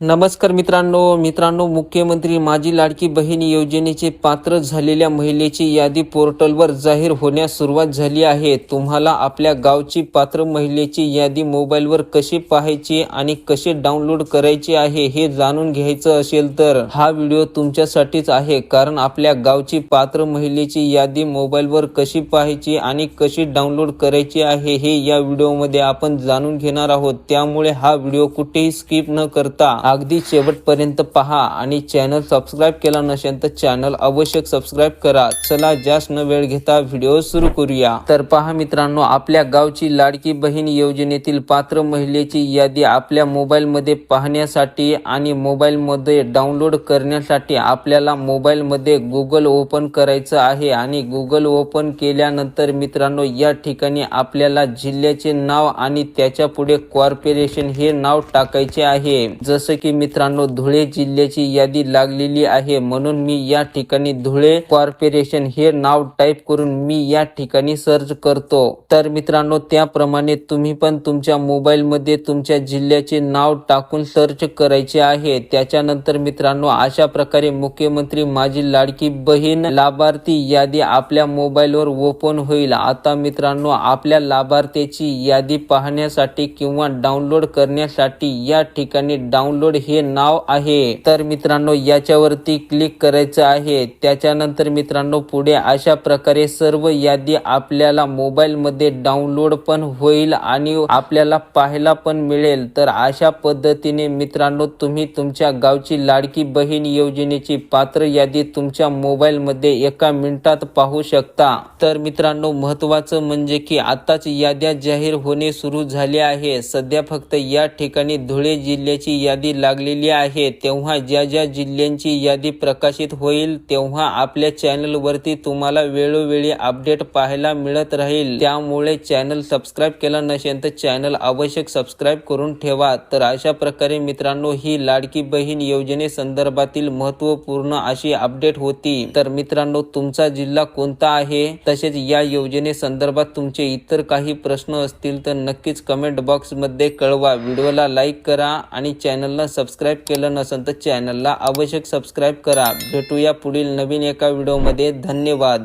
नमस्कार मित्रांनो मित्रांनो मुख्यमंत्री माझी लाडकी बहीण योजनेचे पात्र झालेल्या महिलेची यादी पोर्टलवर जाहीर होण्यास सुरुवात झाली आहे. तुम्हाला आपल्या गावची पात्र महिलेची यादी मोबाईलवर कशी पाहायची आणि कसे डाउनलोड करायचे आहे हे जाणून घ्यायचं असेल तर हा व्हिडिओ तुमच्यासाठीच आहे. कारण आपल्या गावची पात्र महिलेची यादी मोबाईलवर कशी पाहायची आणि कशी डाउनलोड करायची आहे हे या व्हिडिओमध्ये आपण जाणून घेणार आहोत. त्यामुळे हा व्हिडिओ कुठेही स्किप न करता अगदी शेवटपर्यंत पहा आणि चॅनल सबस्क्राईब केला नसेल तर चॅनल आवश्यक सबस्क्राईब करा. चला जास्त न वेळ घेता व्हिडिओ सुरू करूया. तर पहा मित्रांनो आपल्या गावची लाडकी बहीण योजनेतील पात्र महिलेची यादी आपल्या मोबाईलमध्ये पाहण्यासाठी आणि मोबाईलमध्ये डाउनलोड करण्यासाठी आपल्याला मोबाईलमध्ये गुगल ओपन करायचं आहे आणि गुगल ओपन केल्यानंतर मित्रांनो या ठिकाणी आपल्याला जिल्ह्याचे नाव आणि त्याच्या पुढे कॉर्पोरेशन हे नाव टाकायचे आहे. जसं की मित्रांनो धुळे जिल्ह्याची यादी लागलेली आहे. म्हणून मी या ठिकाणी धुळे कॉर्पोरेशन हे नाव टाईप करून मी या ठिकाणी सर्च करतो. तर मित्रांनो त्याप्रमाणे तुम्ही पण तुमच्या मोबाईलमध्ये तुमच्या जिल्ह्याचे नाव टाकून सर्च करायचे आहे. त्याच्यानंतर मित्रांनो अशा प्रकारे मुख्यमंत्री माझी लाडकी बहीण लाभार्थी यादी आपल्या मोबाईलवर ओपन होईल. आता मित्रांनो आपल्या लाभार्थ्याची यादी पाहण्यासाठी किंवा डाउनलोड करण्यासाठी या ठिकाणी डाउनलोड हे नाव आहे. तर मित्रांनो याच्यावरती क्लिक करायचं आहे. त्याच्यानंतर मित्रांनो पुढे अशा प्रकारे सर्व यादी आपल्याला मोबाईल मध्ये डाउनलोड पण होईल आणि आपल्याला पाहायला पण मिळेल. तर अशा पद्धतीने मित्रांनो तुम्ही तुमच्या गावची लाडकी बहीण योजनेची पात्र यादी तुमच्या मोबाईल मध्ये एका मिनिटात पाहू शकता. तर मित्रांनो महत्वाचं म्हणजे की आताच याद्या जाहीर होणे सुरू झाले आहे. सध्या फक्त या ठिकाणी धुळे जिल्ह्याची यादी लागलेली आहे. तेव्हा ज्या ज्या जिल्ह्यांची यादी प्रकाशित होईल तेव्हा आपल्या चॅनलवरती तुम्हाला वेळोवेळी अपडेट पाहायला मिळत राहील. त्यामुळे चॅनल सबस्क्राईब केला नसेल तर चॅनल आवश्यक सबस्क्राईब करून ठेवा. तर अशा प्रकारे मित्रांनो ही लाडकी बहीण योजने संदर्भातील महत्त्वपूर्ण अशी अपडेट होती. तर मित्रांनो तुमचा जिल्हा कोणता आहे? तसेच या योजने संदर्भात तुमचे इतर काही प्रश्न असतील तर नक्कीच कमेंट बॉक्समध्ये कळवा. व्हिडिओला लाईक करा आणि चॅनलला सबस्क्राईब केलं नसेल तर चॅनलला आवश्यक सबस्क्राईब करा. भेटूया पुढील नवीन एका व्हिडिओमध्ये धन्यवाद.